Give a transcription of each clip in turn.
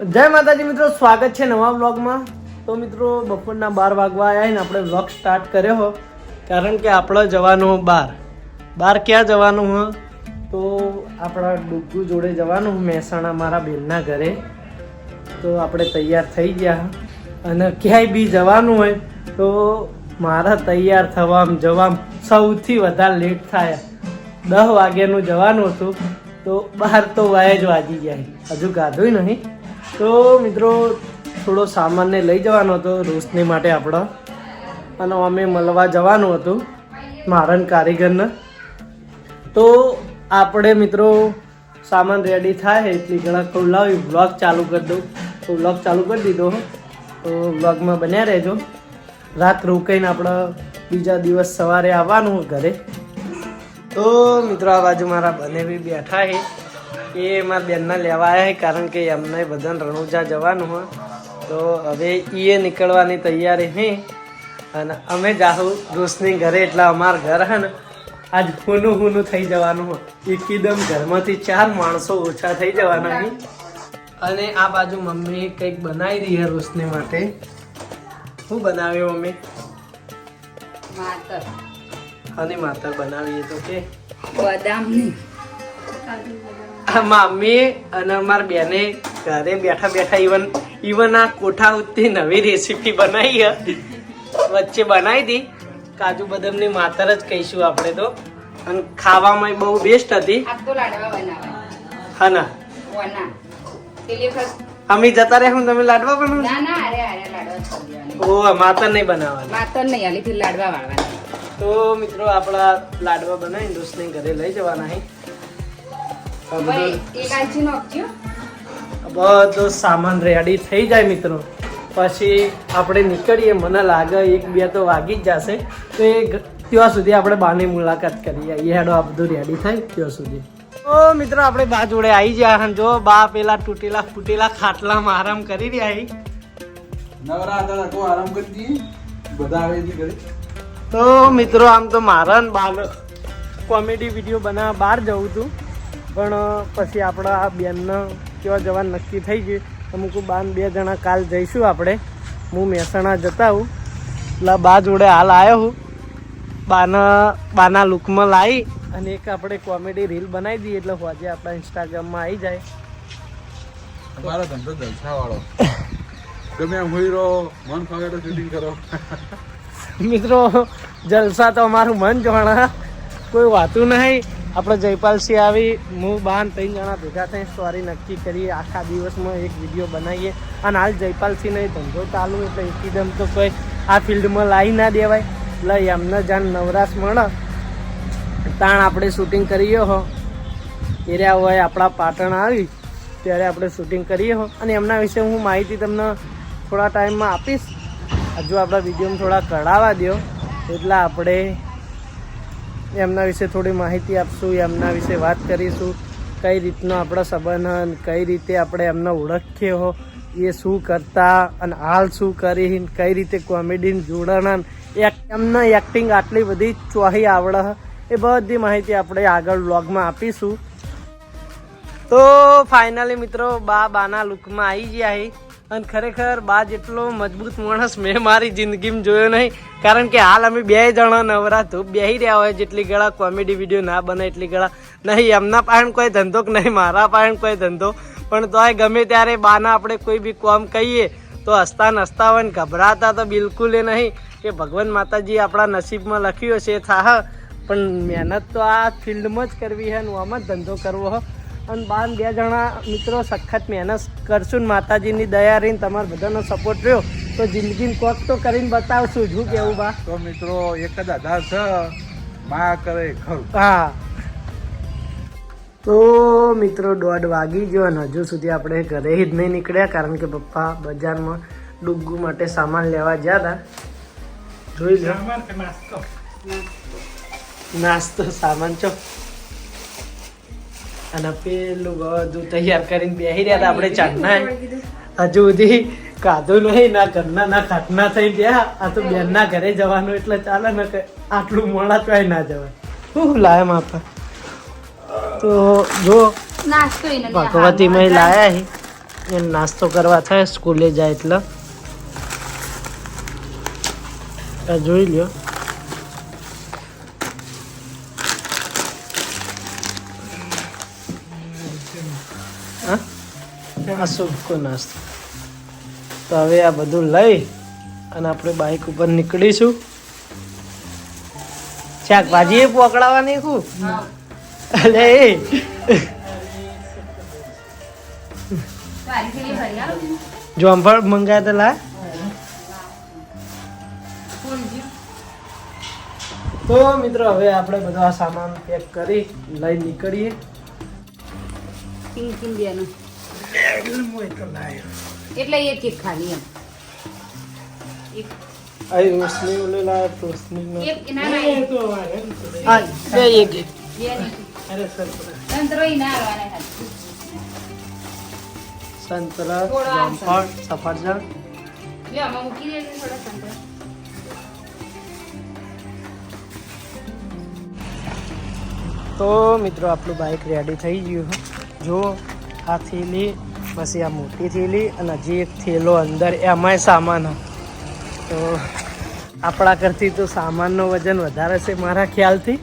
જય માતાજી મિત્રો, સ્વાગત છે નવા બ્લોગમાં તો મિત્રો, બપોરના બાર વાગવા આવ્યા ને આપણે બ્લોગ સ્ટાર્ટ કર્યો હો. કારણ કે આપણે જવાનું બાર. બાર ક્યાં જવાનું હો? તો આપણા ડુગ્ગુ જોડે જવાનું મહેસાણા મારા બેનના ઘરે. તો આપણે તૈયાર થઈ ગયા અને ક્યાંય બી જવાનું હોય, તો મારા તૈયાર થવામાં જવામાં સૌથી વધારે લેટ થાય. દસ વાગ્યાનું જવાનું હતું. તો બહાર તો વાય જ વાગી ગયા હજુ ગાધું નહીં. તો મિત્રો, થોડો સામાનને લઈ જવાનો હતો રોશની માટે આપણો. અને અમે મળવા જવાનું હતું મારન કારીગરને. તો આપણે મિત્રો, સામાન રેડી થાય એટલી ઘણા ખુલ્લાવી લાવી બ્લોગ ચાલુ કરી દઉં. તો બ્લોગ ચાલુ કરી દીધો તો બ્લોગમાં બન્યા રહેજો. રાત રોકાઈને આપણે બીજા દિવસ સવારે આવવાનું ઘરે. તો મિત્રો, આ બાજુ મારા બને બી બેઠા છે એ મારા બેનના લેવા આવ્યા કારણ કે એમને બધાને રણુજા જવાનું હોય તો હવે એ નીકળવાની તૈયારી છે અને અમે જાહું રોશની ઘરે એટલે અમારા ઘર હે ને આજ હુનું હુનું થઈ જવાનું હોય એકદમ ઘરમાંથી ચાર માણસો ઓછા થઈ જવાના છે અને આ બાજુ મમ્મી કંઈક બનાવી રહી છે રોશની માટે. શું બનાવ્યું મમ્મી? માતર. અને માતર બનાવીએ તો કે? બદામની. મમ્મી અને અમારા બેને ઘરે બેઠા બેઠા ઇવન ઇવન આ કોઠા ઉત્તી નવી રેસીપી બનાવી વચ્ચે બનાવી હતી કાજુ બદામની માતર જ કહીશું આપણે તો. અને ખાવામાં બહુ બેસ્ટ હતી. હા ના? અમે જતા રહ્યા હું તમે લાડવા બનાવો? ના ના અરે અરે લાડવા ઓ માતર નહીં બનાવવાની. માતર નહીં આલી લાડવા વાળવાના. તો મિત્રો આપણા લાડવા બનાવી દોસ્તને ઘરે લઈ જવાના ભાઈ બધું સામાન રેડી થઈ જાય મિત્રો. પછી આપણે નીકળીએ. મને લાગે એક બે તો વાગી જ જશે. તો એ ત્યાં સુધી આપણે બાની મુલાકાત કરીએ. એ હેડો આ બધું રેડી થાય ત્યાં સુધી. તો મિત્રો આપણે બા જોડે આવી ગયા અને જો બા પેલા તૂટેલા ફૂટેલા ખાટલામાં આરામ કરી રહ્યા છે નવરા હતા તો આરામ કરી દઈએ બધા આવે છે ઘરે. તો મિત્રો આમ તો મારા બાર કોમેડી વીડિયો બનાવવા બહાર જવું હતું પણ પછી આપણા આ બેનને કેવા જવાનું નક્કી થઈ ગયું. અમુક બાન બે જણા કાલ જઈશું આપણે. હું મહેસાણા જતા હું એટલે બા જોડે હાલ આવ્યો હું. બાના બાના લુકમાં લાવી અને એક આપણે કોમેડી રીલ બનાવી દઈએ એટલે હોજે આપણા ઇન્સ્ટાગ્રામમાં આવી જાય. અમારો ધંધો જલસાવાળો. ગમે એમ હોય રહો મન ફાવે તો શૂટિંગ કરો. મિત્રો જલસા તો અમારું મન જોણા કોઈ વાતું નહીં. આપણે જયપાલસિંહ આવી હું બાન ત્રણ જણા ભેગા થઈ સ્ટોરી નક્કી કરીએ. આખા દિવસમાં એક વીડિયો બનાવીએ. અને હાલ જયપાલસિંહને ધંધો ચાલુ એટલે એકદમ તો કોઈ આ ફિલ્ડમાં લાવી ના દેવાય. એટલે એમને જાણ નવરાશ મળે તાણ આપણે શૂટિંગ કરીએ હો. એર્યા હોય આપણા પાટણ આવી. ત્યારે આપણે શૂટિંગ કરીએ હો. અને એમના વિશે હું માહિતી તમને થોડા ટાઈમમાં આપીશ. હજુ આપણા વિડીયોમાં થોડા કઢાવા દો એટલે આપણે એમના વિશે થોડી માહિતી આપશું, એમના વિશે વાત કરીશું, કઈ રીતનો આપણો સંબંધ કઈ રીતે આપણે એમને ઓળખીએ હો, એ શું કરતા અને હાલ શું કરી, કઈ રીતે કોમેડીને જોડાણ એમના એક્ટિંગ આટલી બધી ચોહી આવડે એ બધી માહિતી આપણે આગળ વ્લોગમાં આપીશું. તો ફાઇનલી મિત્રો બા બાના લુકમાં આવી ગયા અને ખરેખર બા જેટલો મજબૂત માણસ મેં મારી જિંદગીમાં જોયો નહીં. કારણ કે હાલ અમે બે જણા નવરા ધૂપ બેહી રહ્યા હોય જેટલી ગળા કોમેડી વીડિયો ના બને એટલી ગળા. નહીં, એમના પાણ કોઈ ધંધો કે નહીં, મારા પાણ કોઈ ધંધો. પણ તોય ગમે ત્યારે બાના આપણે કોઈ બી કોમ કહીએ, તો હસતા નસતા હોય ને ગભરાતા તો બિલકુલ એ નહીં કે ભગવાન માતાજી આપણા નસીબમાં લખ્યું હશે, થાહ. પણ મહેનત તો આ ફિલ્ડમાં જ કરવી છે ને આમાં જ ધંધો કરવો હો. અને બાર બે જણા મિત્રો સખત મહેનત કરશું ને માતાજીની દયા રહીને તમારો બધાનો સપોર્ટ રહ્યો. તો જિંદગીને કોક તો કરીને બતાવશું શું કેવું બા? તો મિત્રો એક જ આધાર છે. માં કરે ખરું હા. તો મિત્રો દોઢ વાગી ગયો અને હજુ સુધી આપણે ઘરે જ નહીં નીકળ્યા કારણ કે પપ્પા બજારમાં ડુગ્ગુ માટે સામાન લેવા ગયા હતા. જોઈ લો. નાસ્તો સામાન ચો. અને પેલું બધું તૈયાર કરીને બેસી રહ્યા હતા આપણે ચાંદના હજુ સુધી કાધું નહીં ના ઘરના ના ખાટના થઈ ગયા. આ તો બેનના ઘરે જવાનું એટલે ચાલે ને કે આટલું મોડા ચોય ના જવાય. શું લાયા માપા? તો જો ભગવતી મેં લાયા એને નાસ્તો કરવા થાય સ્કૂલે જાય એટલે. જોઈ લ્યો. આ નાસ્તો તો હવે આ બધું લઈ અને આપણે બાઇક ઉપર નીકળીશું. શાકભાજી એ પકડાવવાની શું? અલે એ. જોંફળ મંગાયા તો લા. તો મિત્રો હવે આપણે બધો સામાન પેક કરી લઈ નીકળીએ. બેનું. એટલે એક એક ખાલી એમ. એક. અહીં રોશની ઓલે લાયા તો રોશની નો. એક ના હા બે એક આવવાના. સંતરા થોડા સફરજન. લે, આમાં મૂકી દેજે થોડા સંતરા. તો મિત્રો આપણું બાઇક રેડી થઈ ગયું. જો આ થેલી પછી આ મોટી થેલી અને હજી એક થેલો અંદર એમાંય સામાન. તો આપણા કરતી તો સામાનનો વજન વધારે છે મારા ખ્યાલથી.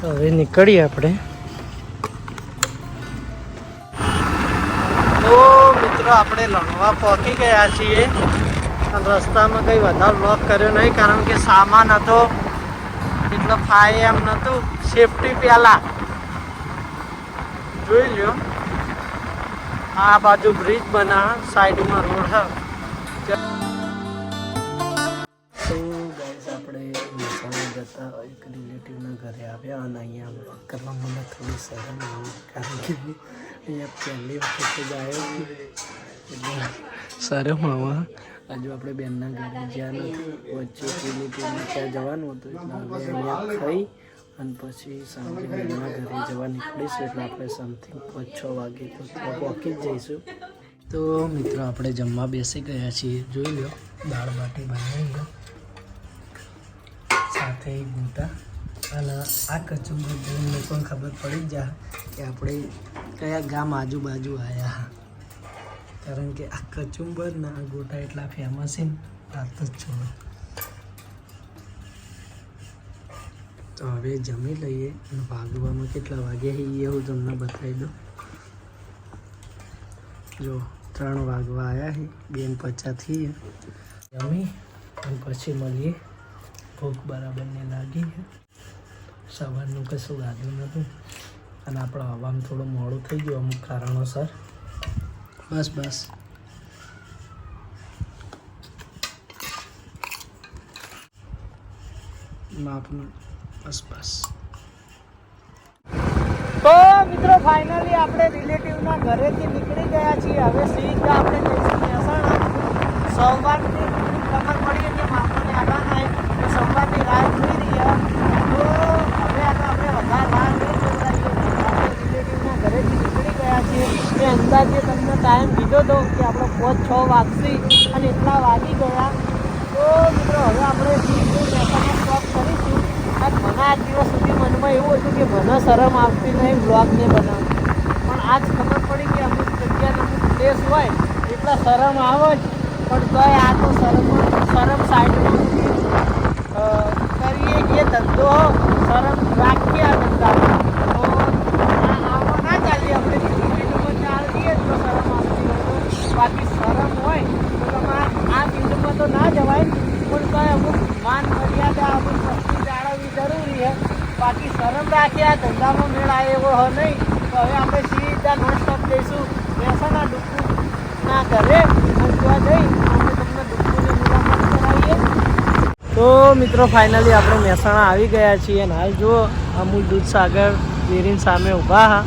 તો હવે નીકળીએ આપણે. તો મિત્રો, આપણે લણવા પહોંચી ગયા છીએ. રસ્તામાં કંઈ વધારે લોક કર્યો નહીં, કારણ કે સામાન હતો. એટલે ફાય એમ નહોતું. સેફટી પહેલા. જોઈ લ્યો. આ બાજુ બ્રિજ બના સાઈડમાં રોડ છે તો ગાઈસ આપણે મહેસાણા જતા એક રિલેટિવના ઘરે આવ્યા અને અહીંયા બ્લોગ કરવા મને થોડી શરમ કારણ કે અહીંયા પહેલી વખત જ હજુ આપણે બેનના ઘરે જ્યાં વચ્ચે રિલેટિવને ત્યાં જવાનું હતું અહીંયા ખાઈ અને પછી સાંજે ઘરે જવા નીકળીશું એટલે આપણે સમથિંગ પાંચ છ વાગે તો પહોંચી જ જઈશું. તો મિત્રો, આપણે જમવા બેસી ગયા છીએ. જોઈ લો, દાળ બાટી બનાવી સાથે ગોટા અને આ કચુંબર જોઈને પણ ખબર પડી જ જા કે આપણે કયા ગામ આજુબાજુ આવ્યા કારણ કે આ કચુંબર ના ગોટા એટલા ફેમસ છે ને, વાત જ છોડો. તો હવે જમી લઈએ ભાગવામાં કેટલા વાગ્યા એ હું તમને બતાવી દઉં. જો, ત્રણ વાગવા આવ્યા છે બેન પચાસ થઈ જમી અને પછી મળીએ. ભૂખ બરાબરને લાગી સવારનું કશું લાગ્યું નહોતું. અને આપણો હવામાં થોડું મોડું થઈ ગયું અમુક કારણોસર. બસ બસ. માપનું બસ બસ. તો મિત્રો ફાઇનલી આપણે રિલેટિવના ઘરેથી નીકળી ગયા છીએ. હવે સીધા આપણે જઈશું મહેસાણા સોમવારની ખબર પડી કે માપને આવવાના તો સોમવારની રાહ જોઈ રહ્યા તો હવે આનો આપણે વધારે રાહ નહીં જોડાઈએ આપણે રિલેટિવના ઘરેથી નીકળી ગયા છીએ એ અંદાજે તમને ટાઈમ કીધો હતો કે આપણો પાંચ છ વાગશે અને એટલા વાગી ગયા તો મિત્રો હવે આપણે સીધું મહેસાણા સ્ટોપ કરીશું આજ મને આજ દિવસ સુધી મનમાં એવું હતું કે મને શરમ આવતી નહીં બ્લોગને બનાવતી પણ આજ ખબર પડી કે અમુક જગ્યા અમુક પ્લેસ હોય, એટલા શરમ આવે જ. પણ તોય આ તો શરમ શરમ સાઈડમાં કરીએ એ ધંધો, શરમ રાખીએ આ આ આમાં ના ચાલીએ. આપણે ફિલ્ડમાં તો શરમ આવતી બાકી શરમ હોય તો તમારે આ ફિલ્ડમાં તો ના જવાય. પણ તોય અમુક માન મર્યાદા અમુક વસ્તુ જાળવવી જરૂરી છે. બાકી શરમ રાખી આ ધંધામાં એવો હોય નહીં. હવે આપણે સીધા નોન સ્ટોપ જઈશું મહેસાણા ના ઘરે અને ત્યાં જઈ તો મિત્રો ફાઇનલી આપણે મહેસાણા આવી ગયા છીએ અને હાલ જુઓ, અમૂલ દૂધસાગર ડેરીની સામે ઊભા હા.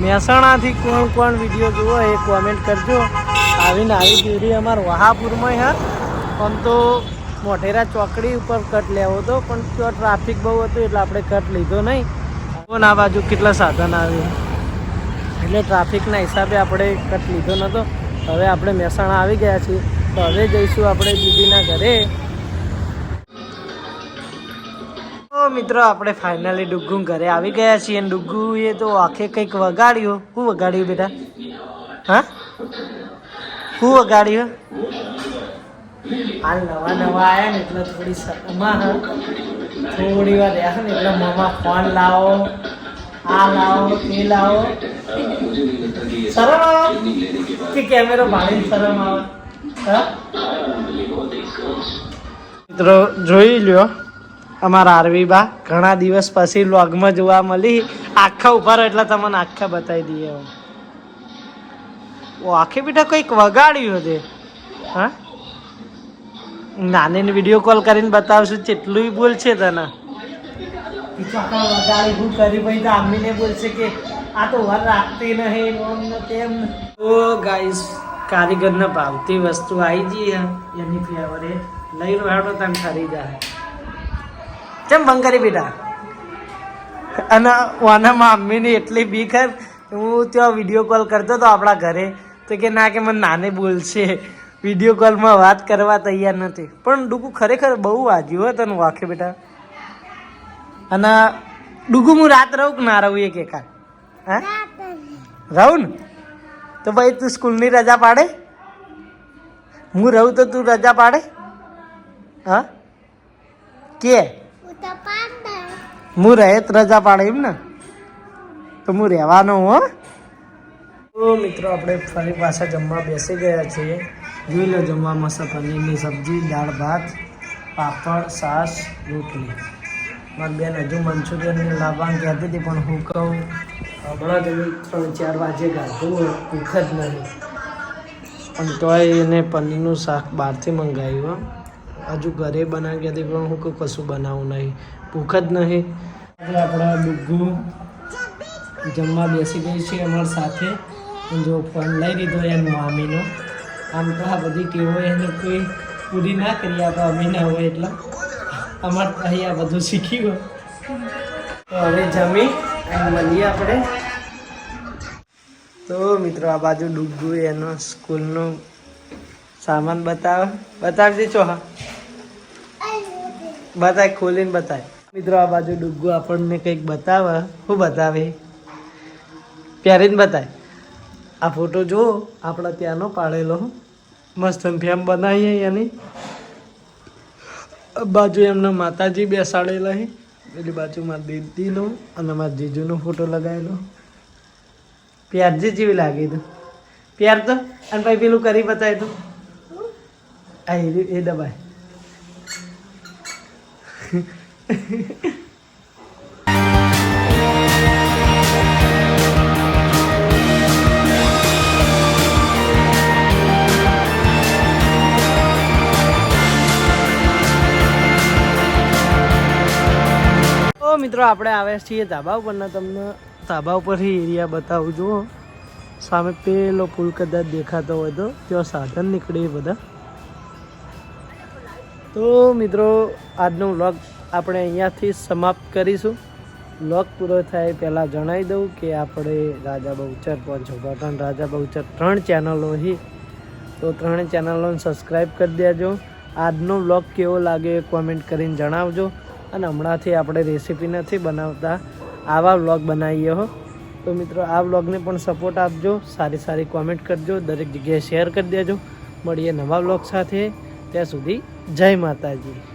મહેસાણાથી કોણ કોણ વીડિયો જુઓ એ કોમેન્ટ કરજો. આવીને આવી ડેરી અમારા વહાપુરમાં હા. આમ તો મોઢેરા ચોકડી ઉપર કટ લેવો હતો પણ ત્યાં ટ્રાફિક બહુ હતું એટલે આપણે કટ લીધો નહીં. આ બાજુ કેટલા સાધન આવ્યા? એટલે ટ્રાફિકના હિસાબે આપણે કટ લીધો નહોતો. હવે આપણે મહેસાણા આવી ગયા છીએ. તો હવે જઈશું આપણે દીદીના ઘરે. મિત્રો, આપણે ફાઇનલી ડુગ્ગુ ઘરે આવી ગયા છીએ અને ડુગ્ગુ એ તો આખે કંઈક વગાડ્યું. શું વગાડ્યું બેટા? હા? શું વગાડ્યું? હાલ નવા નવા આવ્યા ને એટલે થોડી થોડી વાર રહ્યા એટલે મામા ફોન લાવો. આ લાવો તે લાવો. શરમ આવે? કે કેમેરો ભાડે શરમ આવે? મિત્રો, જોઈ લ્યો, અમારા આરવી બા ઘણા દિવસ પછી લોગમાં જોવા મળી. આખા ઊભા રહો એટલે તમને આખા બતાવી દઈએ ઓ, આખી બેટા કંઈક વગાડ્યું છે હા? નાની વીડિયો કોલ કરીને બતાવશું કેટલું બોલ છે તને. વગાડી હું કરી ભાઈ તો આમીને બોલશે કે આ તો વર રાખતી નહીં ઓમ ને તેમ. ઓ ગાઈસ કારીગરને ભાવતી વસ્તુ આવી ગઈ એની ફેવરે લઈ રહ્યો તને ખરીદા કેમ બંધ કરી બેટા? અને વાનામાં મમ્મીની એટલી બીખર હે. ત્યાં વીડિયો કોલ કરતો હતો આપણા ઘરે. તો કે ના કે મને નાને બોલશે. વીડિયો કોલમાં વાત કરવા તૈયાર નથી. પણ ડુગુ ખરેખર બહુ વાજ્યું હો તને વાંખે બેટા. અને ડુગુ હું રાત રહું કે ના રહું એક કે હા? રહું ને? તો ભાઈ તું સ્કૂલની રજા પાડે? હું રહું તો તું રજા પાડે? હા? કે? હું રહે તો રજા પાડે એમ ને? તો હું રહેવાનો હો તો મિત્રો આપણે ફરી પાછા જમવા બેસી ગયા છીએ. જોઈ લો જમવામાં પનીરની સબ્જી, દાળ, ભાત, પાપડ, છાશ, રોટલી. મારી બેન હજુ મંચુરિયનની લાવવાનું કહેતી હતી પણ હું કહું હમણાં જ ત્રણ ચાર વાગે ગાધું હોય ભૂખ જ નહીં. પણ તોય એને પનીરનું શાક બહારથી મંગાવ્યું. હજુ ઘરે બનાવી હતી પણ હું કહું કશું બનાવું નહીં. ભૂખ જ નહીં. આપણા ડુગ્ગુ જમવા બેસી ગઈ છે અમારી સાથે. જો ફોન લઈ લીધો એમ મામીનો આમ તો આ બધી કેવો એને કોઈ પૂરી ના કરી આપે અમીના હોય એટલે. અમારે અહીંયા બધું શીખી ગયો. તો હવે જમી અને મળીએ આપણે. તો મિત્રો, આ બાજુ ડુગ્ગુ એનો સ્કૂલનો સામાન બતાવે. બતાવજે દેજો હા? બતાય, ખોલીને બતાય. મિત્રો, આ બાજુ ડુગ્ગુ આપણને કંઈક બતાવે. શું બતાવે? પહેરીને બતાય. આ ફોટો જુઓ, આપણા ત્યાંનો પાડેલો. મસ્ત ફેમ બનાવીએ એની. બાજુ એમના માતાજી બેસાડેલા છે પેલી બાજુ મારા દીદીનો અને મારા જીજુનો ફોટો લગાવેલો. પ્યારજી જેવી લાગી તું પ્યાર તો? અને ભાઈ પેલું કરી બતાવી તું આ એ દબાય. મિત્રો, આપણે આવ્યા છીએ ધાબા ઉપરના. તમને ધાબા ઉપરથી એરિયા બતાવું. જુઓ, સામે પેલો પુલ કદાચ દેખાતો હોય તો ત્યાં સાધન નીકળે બધા. તો મિત્રો, આજનો વ્લોગ આપણે અહીંયાથી સમાપ્ત કરીશું. વ્લોગ પૂરો થાય પહેલાં જણાવી દઉં કે આપણે રાજા બહુચર પણ પાટણ રાજા બહુચર ત્રણ ચેનલો હી. તો ત્રણ ચેનલોને સબસ્ક્રાઈબ કરી દેજો. આજનો વ્લોગ કેવો લાગે કોમેન્ટ કરીને જણાવજો. અને હમણાંથી આપણે રેસીપી નથી બનાવતા. આવા વ્લોગ બનાવીએ હો. તો મિત્રો, આ વ્લોગને પણ સપોર્ટ આપજો. સારી સારી કોમેન્ટ કરજો. દરેક જગ્યાએ શેર કરી દેજો. મળીએ નવા વ્લોગ સાથે. ત્યાં સુધી જય માતાજી.